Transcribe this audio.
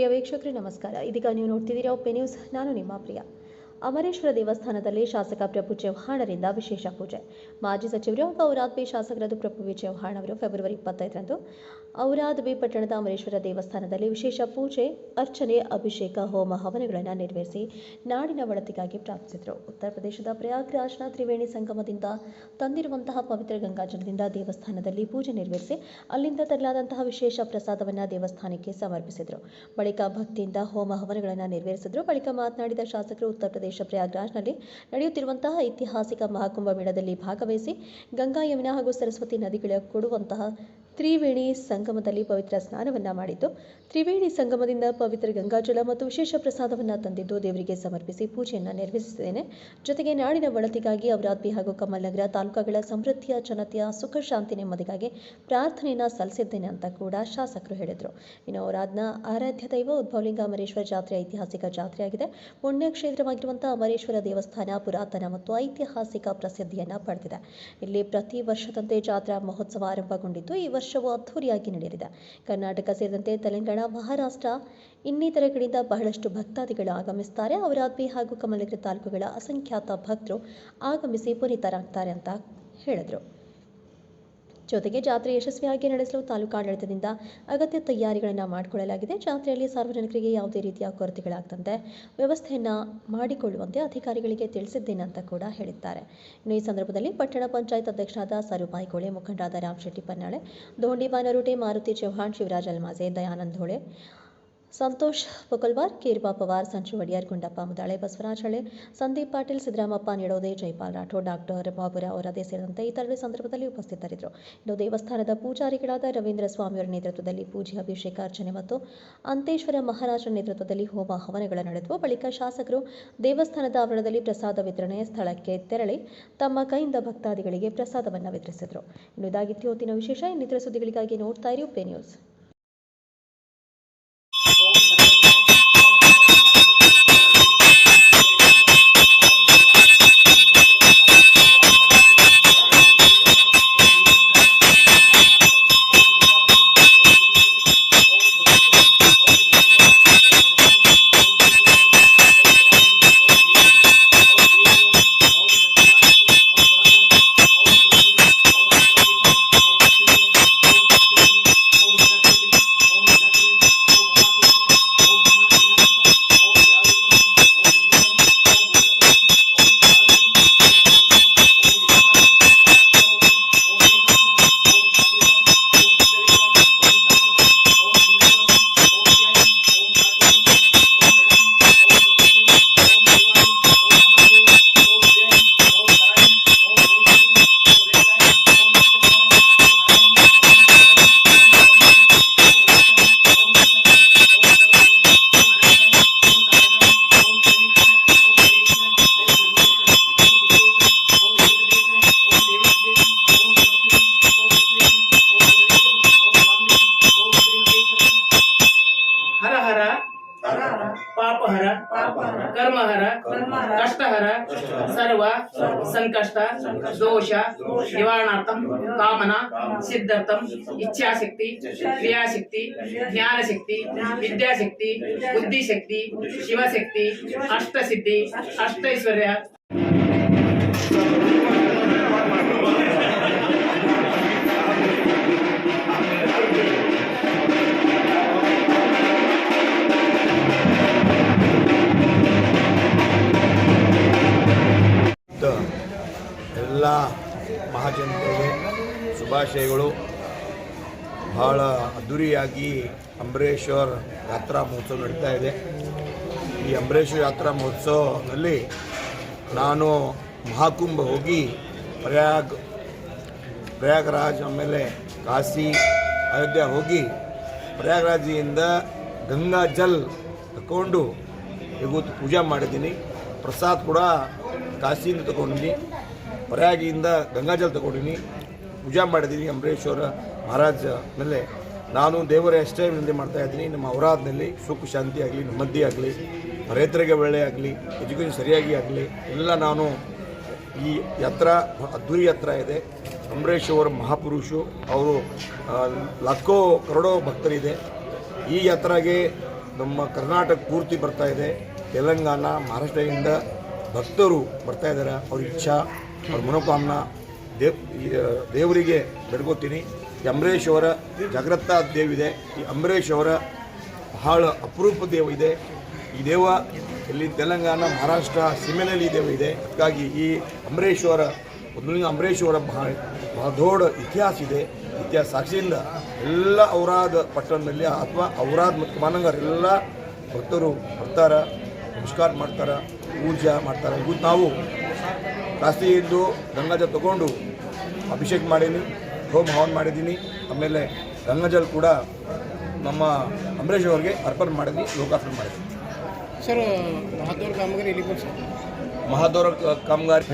ಪ್ರಿಯ ವೀಕ್ಷಕರೇ ನಮಸ್ಕಾರ. ಇದೀಗ ನೀವು ನೋಡ್ತಿದ್ದೀರಾ ಒಪ್ಪೆ ನ್ಯೂಸ್. ನಾನು ನಿಮ್ಮ ಪ್ರಿಯ. ಅಮರೇಶ್ವರ ದೇವಸ್ಥಾನದಲ್ಲಿ ಶಾಸಕ ಪ್ರಭು ಚವ್ಹಾಣರಿಂದ ವಿಶೇಷ ಪೂಜೆ. ಮಾಜಿ ಸಚಿವರು ಹಾಗೂ ಔರಾದ್ಬಿ ಶಾಸಕರಾದ ಪ್ರಭು ವಿ ಚವ್ಹಾಣ್ ಅವರು ಫೆಬ್ರವರಿ ಇಪ್ಪತ್ತೈದರಂದು ಔರಾದ್ಬಿ ಪಟ್ಟಣದ ಅಮರೇಶ್ವರ ದೇವಸ್ಥಾನದಲ್ಲಿ ವಿಶೇಷ ಪೂಜೆ, ಅರ್ಚನೆ, ಅಭಿಷೇಕ, ಹೋಮ, ಹವನಗಳನ್ನು ನೆರವೇರಿಸಿ ನಾಡಿನ ಒಳತಿಗಾಗಿ ಪ್ರಾರ್ಥಿಸಿದರು. ಉತ್ತರ ಪ್ರದೇಶದ ಪ್ರಯಾಗ್ರಾಜ್ನ ತ್ರಿವೇಣಿ ಸಂಗಮದಿಂದ ತಂದಿರುವಂತಹ ಪವಿತ್ರ ಗಂಗಾಜಲದಿಂದ ದೇವಸ್ಥಾನದಲ್ಲಿ ಪೂಜೆ ನೆರವೇರಿಸಿ ಅಲ್ಲಿಂದ ತರಲಾದಂತಹ ವಿಶೇಷ ಪ್ರಸಾದವನ್ನು ದೇವಸ್ಥಾನಕ್ಕೆ ಸಮರ್ಪಿಸಿದರು. ಬಳಿಕ ಭಕ್ತಿಯಿಂದ ಹೋಮ ಹವನಗಳನ್ನು ನೆರವೇರಿಸಿದರು. ಬಳಿಕ ಮಾತನಾಡಿದ ಶಾಸಕರು, ಉತ್ತರ ಪ್ರದೇಶ ಪ್ರಯಾಗ್ರಾಜ್ನಲ್ಲಿ ನಡೆಯುತ್ತಿರುವಂತಹ ಐತಿಹಾಸಿಕ ಮಹಾಕುಂಭ ಮೇಳದಲ್ಲಿ ಭಾಗವಹಿಸಿ ಗಂಗಾ ಯಮುನಾ ಹಾಗೂ ಸರಸ್ವತಿ ನದಿಗಳ ಕೊಡುವಂತಹ ತ್ರಿವೇಣಿ ಸಂಗಮದಲ್ಲಿ ಪವಿತ್ರ ಸ್ನಾನವನ್ನ ಮಾಡಿದ್ದು, ತ್ರಿವೇಣಿ ಸಂಗಮದಿಂದ ಪವಿತ್ರ ಗಂಗಾಜಲ ಮತ್ತು ವಿಶೇಷ ಪ್ರಸಾದವನ್ನ ತಂದಿದ್ದು ದೇವರಿಗೆ ಸಮರ್ಪಿಸಿ ಪೂಜೆಯನ್ನು ನೆರವೇರಿಸಿದ್ದೇನೆ. ಜೊತೆಗೆ ನಾಡಿನ ಒಳತಿಗಾಗಿ ಅವರಾದ್ವಿ ಹಾಗೂ ಕಮಲ್ನಗರ ತಾಲೂಕುಗಳ ಸಮೃದ್ಧಿಯ ಜನತೆಯ ಸುಖ, ಶಾಂತಿ, ನೆಮ್ಮದಿಗಾಗಿ ಪ್ರಾರ್ಥನೆಯನ್ನ ಸಲ್ಲಿಸಿದ್ದೇನೆ ಅಂತ ಕೂಡ ಶಾಸಕರು ಹೇಳಿದರು. ಇನ್ನು ಅವರಾದ್ನ ಆರಾಧ್ಯ ದೈವ ಉದ್ಭವಲಿಂಗ ಅಮರೇಶ್ವರ ಜಾತ್ರೆ ಐತಿಹಾಸಿಕ ಜಾತ್ರೆಯಾಗಿದೆ. ಪುಣ್ಯ ಕ್ಷೇತ್ರವಾಗಿರುವಂತಹ ಅಮರೇಶ್ವರ ದೇವಸ್ಥಾನ ಪುರಾತನ ಮತ್ತು ಐತಿಹಾಸಿಕ ಪ್ರಸಿದ್ಧಿಯನ್ನ ಪಡೆದಿದೆ. ಇಲ್ಲಿ ಪ್ರತಿ ವರ್ಷದಂತೆ ಜಾತ್ರಾ ಮಹೋತ್ಸವ ಆರಂಭಗೊಂಡಿದ್ದು, ಈ ವರ್ಷವೂ ಅದ್ಧೂರಿಯಾಗಿ ನಡೆಯಲಿದೆ. ಕರ್ನಾಟಕ ಸೇರಿದಂತೆ ತೆಲಂಗಾಣ, ಮಹಾರಾಷ್ಟ್ರ ಇನ್ನಿತರ ಕಡೆಯಿಂದ ಬಹಳಷ್ಟು ಭಕ್ತಾದಿಗಳು ಆಗಮಿಸ್ತಾರೆ ಅವರಾದ್ವಿ ಹಾಗೂ ಕಮಲಗಿರಿ ತಾಲೂಕುಗಳ ಅಸಂಖ್ಯಾತ ಭಕ್ತರು ಆಗಮಿಸಿ ಪುನೀತರಾಗ್ತಾರೆ ಅಂತ ಹೇಳಿದರು. ಜೊತೆಗೆ ಜಾತ್ರೆ ಯಶಸ್ವಿಯಾಗಿ ನಡೆಸಲು ತಾಲೂಕು ಆಡಳಿತದಿಂದ ಅಗತ್ಯ ತಯಾರಿಗಳನ್ನು ಮಾಡಿಕೊಳ್ಳಲಾಗಿದೆ. ಜಾತ್ರೆಯಲ್ಲಿ ಸಾರ್ವಜನಿಕರಿಗೆ ಯಾವುದೇ ರೀತಿಯ ಕೊರತೆಗಳಾಗದಂತೆ ವ್ಯವಸ್ಥೆಯನ್ನು ಮಾಡಿಕೊಳ್ಳುವಂತೆ ಅಧಿಕಾರಿಗಳಿಗೆ ತಿಳಿಸಿದ್ದೇನೆ ಅಂತ ಕೂಡ ಹೇಳಿದ್ದಾರೆ. ಇನ್ನು ಈ ಸಂದರ್ಭದಲ್ಲಿ ಪಟ್ಟಣ ಪಂಚಾಯತ್ ಅಧ್ಯಕ್ಷರಾದ ಸರುಬಾಯಿ ಕೋಳೆ, ಮುಖಂಡರಾದ ರಾಮ್ ಶೆಟ್ಟಿ ಪನ್ನಾಳೆ ದೋಂಡಿ ಬಾನರುಟೆ ಮಾರುತಿ ಚೌಹಾಣ್, ಶಿವರಾಜ್ ಅಲ್ಮಾಜೆ, ದಯಾನಂದ್ ಹೋಳೆ ಸಂತೋಷ್ ಪೊಕಲ್ವಾರ್ ಕೀರ್ಬಾ ಪವಾರ್, ಸಂಚು ಒಡಿಯಾರ್, ಗುಂಡಪ್ಪ ಮುದಾಳೆ, ಬಸವರಾಜ್ ಹಳೆ, ಸಂದೀಪ್ ಪಾಟೀಲ್, ಸಿದ್ದರಾಮಪ್ಪ ನಿಡೋದೆ, ಜೈಪಾಲ್ ರಾಠೋಡ್, ಡಾಕ್ಟರ್ ಬಾಬುರಾವ್ ಅವರದೇ ಸೇರಿದಂತೆ ಇತರರು ಸಂದರ್ಭದಲ್ಲಿ ಉಪಸ್ಥಿತರಿದ್ದರು. ಇನ್ನು ದೇವಸ್ಥಾನದ ಪೂಜಾರಿಗಳಾದ ರವೀಂದ್ರ ಸ್ವಾಮಿಯವರ ನೇತೃತ್ವದಲ್ಲಿ ಪೂಜೆ, ಅಭಿಷೇಕ, ಅರ್ಚನೆ ಮತ್ತು ಅಂತೇಶ್ವರ ಮಹಾರಾಜರ ನೇತೃತ್ವದಲ್ಲಿ ಹೋಮ ಹವನಗಳ ನಡೆದವು. ಬಳಿಕ ಶಾಸಕರು ದೇವಸ್ಥಾನದ ಆವರಣದಲ್ಲಿ ಪ್ರಸಾದ ವಿತರಣೆ ಸ್ಥಳಕ್ಕೆ ತೆರಳಿ ತಮ್ಮ ಕೈಯಿಂದ ಭಕ್ತಾದಿಗಳಿಗೆ ಪ್ರಸಾದವನ್ನು ವಿತರಿಸಿದರು. ಇನ್ನು ಇದಾಗಿತ್ತು ಇವತ್ತಿನ ವಿಶೇಷ. ಇನ್ನಿತರ ಸುದ್ದಿಗಳಿಗಾಗಿ ನೋಡ್ತಾ ಇರಿ ಉಪೇ ನ್ಯೂಸ್. पाप हर कर्म हर कष्ट हर सर्व संकष्ट दोष निवारणार्थम कामना सिद्धर्थम इच्छाशक्ति क्रियाशक्ति ज्ञानशक्ति विद्याशक्ति बुद्धिशक्ति शिवशक्ति अष्टसिद्धि। अष्टैश्वर्य। ಎಲ್ಲ ಮಹಾಜನತೆಗೆ ಶುಭಾಶಯಗಳು. ಬಹಳ ಅದ್ದೂರಿಯಾಗಿ ಅಂಬರೀಶ್ವರ್ ಯಾತ್ರಾ ಮಹೋತ್ಸವ ನಡೀತಾ ಇದೆ. ಈ ಅಂಬರೀಶ್ವರ ಯಾತ್ರಾ ಮಹೋತ್ಸವದಲ್ಲಿ ನಾನು ಮಹಾಕುಂಭ ಹೋಗಿ ಪ್ರಯಾಗ್, ಪ್ರಯಾಗರಾಜ್ ಆಮೇಲೆ ಕಾಶಿ, ಅಯೋಧ್ಯೆ ಹೋಗಿ ಪ್ರಯಾಗರಾಜಿಯಿಂದ ಗಂಗಾ ಜಲ್ ತಗೊಂಡು ಇವತ್ತು ಪೂಜೆ ಮಾಡಿದ್ದೀನಿ. ಪ್ರಸಾದ್ ಕೂಡ ಕಾಶಿಯಿಂದ ತಗೊಂಡಿನಿ ಪ್ರಯಾಗಿಯಿಂದ ಗಂಗಾಜಲ ತಗೊಂಡಿನಿ. ಪೂಜೆ ಮಾಡಿದ್ದೀನಿ ಅಂಬರೀಶ್ವರ ಮಹಾರಾಜ ಮೇಲೆ. ನಾನು ದೇವರ ಎಷ್ಟೇ ವಿನಂತಿ ಮಾಡ್ತಾ ಇದ್ದೀನಿ. ನಮ್ಮ ಅವರಾಧನಲ್ಲಿ ಸುಖ, ಶಾಂತಿ ಆಗಲಿ, ನೆಮ್ಮದಿ ಆಗಲಿ, ರೈತರಿಗೆ ಒಳ್ಳೆ ಆಗಲಿ, ಎಜುಕೇಷನ್ ಸರಿಯಾಗಿ ಆಗಲಿ, ಎಲ್ಲ ನಾನು ಈ ಯಾತ್ರ ಅದ್ದೂರಿ ಯಾತ್ರ ಇದೆ. ಅಂಬರೀಷ್ ಅವರ ಮಹಾಪುರುಷು, ಅವರು ಲಕ್ಕೋ ಕರೋಡೋ ಭಕ್ತರಿದೆ. ಈ ಯಾತ್ರಾಗೆ ನಮ್ಮ ಕರ್ನಾಟಕ ಪೂರ್ತಿ ಬರ್ತಾ ಇದೆ. ತೆಲಂಗಾಣ, ಮಹಾರಾಷ್ಟ್ರದಿಂದ ಭಕ್ತರು ಬರ್ತಾ ಇದ್ದಾರೆ. ಅವ್ರ ಇಚ್ಛಾ ಅವ್ರ ಮನೋಕಾಮನ ದೇವ್ ದೇವರಿಗೆ ಬೆಡ್ಕೋತೀನಿ. ಈ ಅಂಬರೀಷ್ ಅವರ ಜಾಗ್ರತ ದೇವಿದೆ ಈ ಅಂಬರೀಷ್ ಅವರ ಬಹಳ ಅಪರೂಪ ದೇವ ಇದೆ. ಈ ದೇವ ಇಲ್ಲಿ ತೆಲಂಗಾಣ, ಮಹಾರಾಷ್ಟ್ರ ಸೀಮೆನಲ್ಲಿ ಈ ದೇವ ಇದೆ. ಅದಕ್ಕಾಗಿ ಈ ಅಂಬರೀಷ್ ಅವರ, ಮೊದಲಿನ ಅಂಬರೀಷ್ ಅವರ ಬಹಳ ಬಹಳ ದೊಡ್ಡ ಇತಿಹಾಸ ಇದೆ. ಇತಿಹಾಸ ಸಾಕ್ಷಿಯಿಂದ ಎಲ್ಲ ಔರಾದ್ ಪಟ್ಟಣದಲ್ಲಿ ಅಥವಾ ಔರಾದ್ ಮತ್ತು ಮಾನಂಗರೆಲ್ಲ ಭಕ್ತರು ಬರ್ತಾರೆ, ನಮಸ್ಕಾರ ಮಾಡ್ತಾರೆ, ಪೂಜೆ ಮಾಡ್ತಾರೆ. ಇವತ್ತು ನಾವು ಕಾಸ್ತಿಯಿಂದ ಗಂಗಾಜಲ್ ತಗೊಂಡು ಅಭಿಷೇಕ ಮಾಡೀನಿ ಹೋಮ ಹವನ್ ಮಾಡಿದ್ದೀನಿ ಆಮೇಲೆ ಗಂಗಾಜಲ್ ಕೂಡ ನಮ್ಮ ಅಂಬರೀಷ್ ಅವರಿಗೆ ಅರ್ಪಣೆ ಮಾಡಿದ್ವಿ ಲೋಕಾರ್ಪಣೆ ಮಾಡಿದ್ವಿ. ಸರ್ ಮಹಾದೋರ ಕಾಮಗಾರಿ ಇಲ್ಲಿ ಕಾಮಗಾರಿ